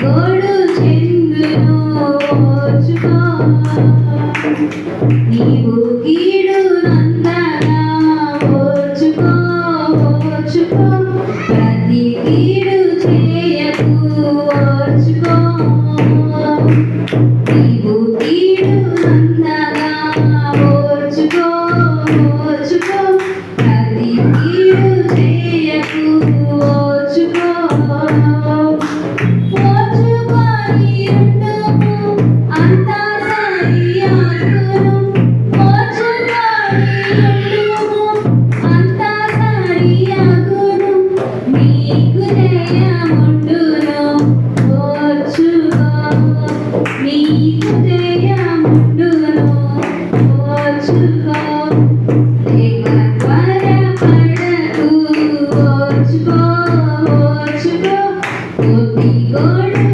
గోడు చెందును నీవు key Oh.